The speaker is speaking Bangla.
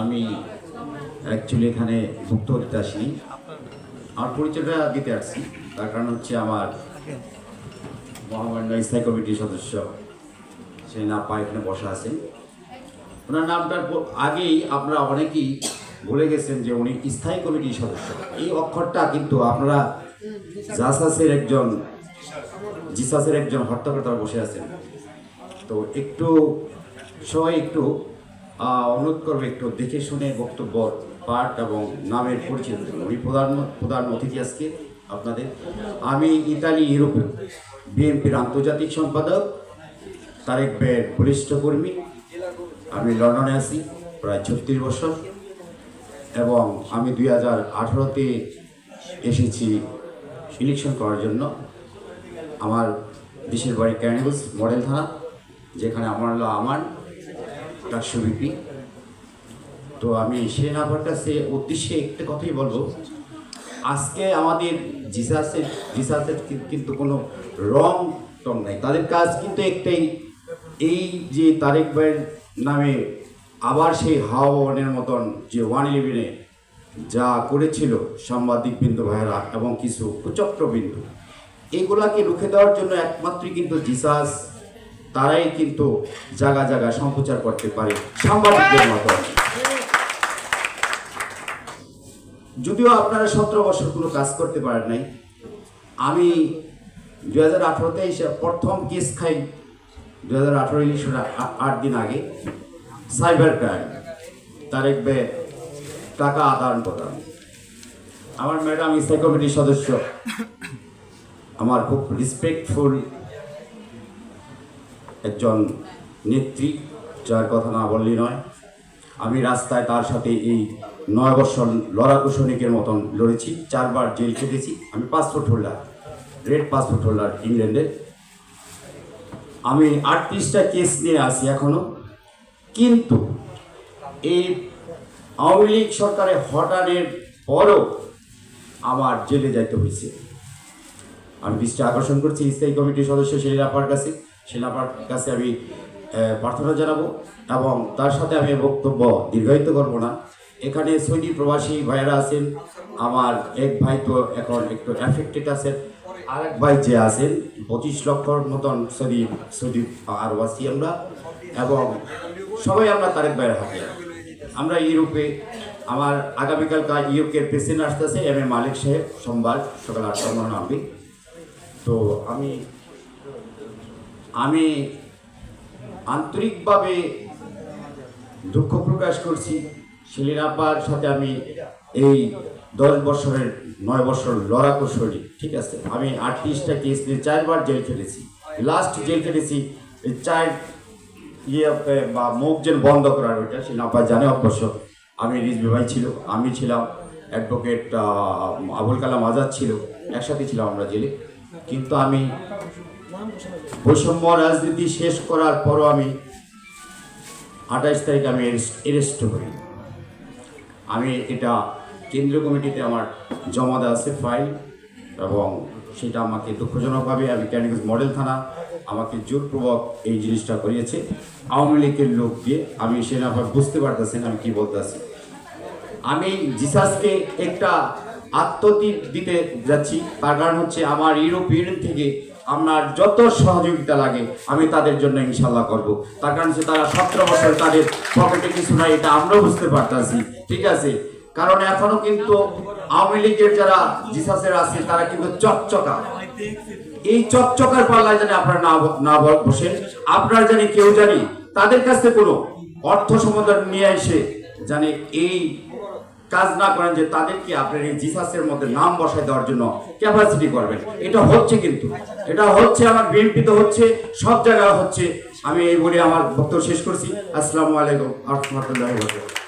আমি অ্যাকচুয়ালি এখানে ভুক্ত হতে আসিনি। আমার পরিচয়টা দিতে আসছি। তার কারণ হচ্ছে আমার মহামান্য স্থায়ী কমিটির সদস্য, সে না পা এখানে বসা আছেন ওনার নামটার আগেই আপনারা অনেকেই বলে গেছেন যে উনি স্থায়ী কমিটির সদস্য। এই অক্ষরটা কিন্তু আপনারা জাসাসের একজন, জিসাসের একজন হত্যাকর্তা বসে আছেন। তো একটু, সবাই একটু অনুরোধ করবে একটু দেখে শুনে বক্তব্য, পাঠ এবং নামের পরিচিত। উনি প্রধান প্রধান অতিথি আজকে আপনাদের। আমি ইতালি ইউরোপে বিএনপির আন্তর্জাতিক সম্পাদক, তারেক বের বরিষ্ঠ কর্মী। আমি লন্ডনে আছি প্রায় ছত্রিশ বছর এবং আমি দুই হাজার আঠেরোতে এসেছি ইলেকশন করার জন্য। আমার দেশের বাড়ি ক্যানিগঞ্জ মডেল থানা, যেখানে আমার হলো আমার ডাকসু বিপি তো আমি সেনাবার কাছে উদ্দেশ্যে একটা কথাই বলব। আজকে আমাদের জিসাসের জিসাসের কিন্তু কোনো রং টং নাই। তাদের কাজ কিন্তু একটাই, এই যে তারেক ভাইয়ের নামে আবার সেই হাওয়ানের মতন যে ওয়ান ইলেভেনে যা করেছিল সাংবাদিক বিন্দু ভাইয়েরা এবং কিছু কুচক্র বিন্দু এগুলাকে রুখে দেওয়ার জন্য একমাত্রই কিন্তু জিসাস তারাই কিন্তু জায়গা জায়গা সম্প্রচার করতে পারে সাংবাদিকদের মতন যদিও আপনারা সতেরো বছর কোনো কাজ করতে পারেন নাই, আমি দু হাজার আঠারোতে এসে প্রথম কেস খাই দু হাজার আঠারো ইলেকশন আট দিন আগে, সাইবার ক্রাইম, তারেক বে টাকা আদান প্রদান। আমার ম্যাডাম ইস্তাই কমিটির সদস্য। আমার খুব রেসপেক্টফুল একজন নেত্রী, যার কথা না বললেই নয়। আমি রাস্তায় তার সাথে এই নয় বছর লড়াকু সৈনিকের মতন লড়েছি। চারবার জেল খেটেছি। আমি passport holder, red passport holder ইংল্যান্ডের আমি আটত্রিশটা কেস নিয়ে আসি এখনও। কিন্তু এই আওয়ামী লীগ সরকারের হটানের পরও আমার জেলে যাইতে হয়েছে আমি দৃষ্টি আকর্ষণ করছি, স্থায়ী কমিটির সদস্য শিলাপার কাছে। শিলাপার কাছে আমি প্রার্থনা জানাব এবং তার সাথে আমি বক্তব্য দীর্ঘায়িত করব না। এখানে সৌদি প্রবাসী ভাইয়েরা আছেন, আমার এক ভাই তো এখন একটু অ্যাফেক্টেড আছেন, আরেক ভাই যে আছেন, পঁচিশ লক্ষর মতন সৌদি সৌদি আর আছি আমরা, এবং সবাই আমরা তারেক ভাইয়ের হাতে। আমরা ইউরোপে আমার আগামীকাল কাজ ইউরোপের প্রেসিডেন্ট আসতেছে, এম এ মালিক সাহেব, সোমবার সকাল আটটার মনে নামবে। তো আমি আমি আন্তরিকভাবে দুঃখ প্রকাশ করছি সেলিন আব্বার সাথে আমি এই দশ বছরের, নয় বছর লড়াকু শরী ঠিক আছে? আমি আটত্রিশটা কেস নিয়ে চারবার জেল খেটেছি। লাস্ট জেল এই চার ইয়ে বা মুখ যেন বন্ধ করার ওইটা সে আব্বা জানে অবশ্য। আমি রিজবি ভাই ছিল, আমি ছিলাম অ্যাডভোকেট আবুল কালাম আজাদ ছিল, একসাথে ছিলাম আমরা জেলে। কিন্তু আমি বৈষম্য রাজনীতি শেষ করার পরও আমি আঠাইশ তারিখ আমি এরেস্ট হই। আমি এটা কেন্দ্রীয় কমিটিতে আমার জমা দেওয়া আছে ফাইল এবং সেটা আমাকে দুঃখজনকভাবে আমি ক্যানিগঞ্জ মডেল থানা আমাকে জোরপূর্বক এই জিনিসটা করিয়েছে। আওয়ামী লীগের লোক দিয়ে আমি সে সেটা বুঝতে পারতেছেন আমি কি বলতেছি। আমি জিসাসকে একটা আত্মতীপ দিতে যাচ্ছি, তার কারণ হচ্ছে আমার ইউরোপিয়ান থেকে আমার যত সহযোগিতা লাগে, আমি তাদের জন্য ইনশাল্লাহ করব। তার কারণ তারা সতেরো বছর তাদের পকেটে কিছু নাই, এটা আমরাও বুঝতে পারতাছি। ঠিক আছে? কারণ এখনও কিন্তু আওয়ামী লীগের যারা জিসাসের আছে, তারা কিন্তু চকচকা। এই চকচকার পাল্লায় জানি আপনারা না না ব- বসেন, আপনারা জানি কেউ জানি, তাদের কাছ কোনো অর্থ সম্বোধন নিয়ে এসে জানি এই কাজ না করেন যে তাদেরকে আপনার এই জিসাসের মধ্যে নাম বসায় দেওয়ার জন্য ক্যাপাসিটি করবেন। এটা হচ্ছে কিন্তু, এটা হচ্ছে আমার বিএনপিতে হচ্ছে, সব জায়গায় হচ্ছে। আমি এই বলে আমার বক্তব্য শেষ করছি। আসসালামু আলাইকুম রহমতুল্লাহ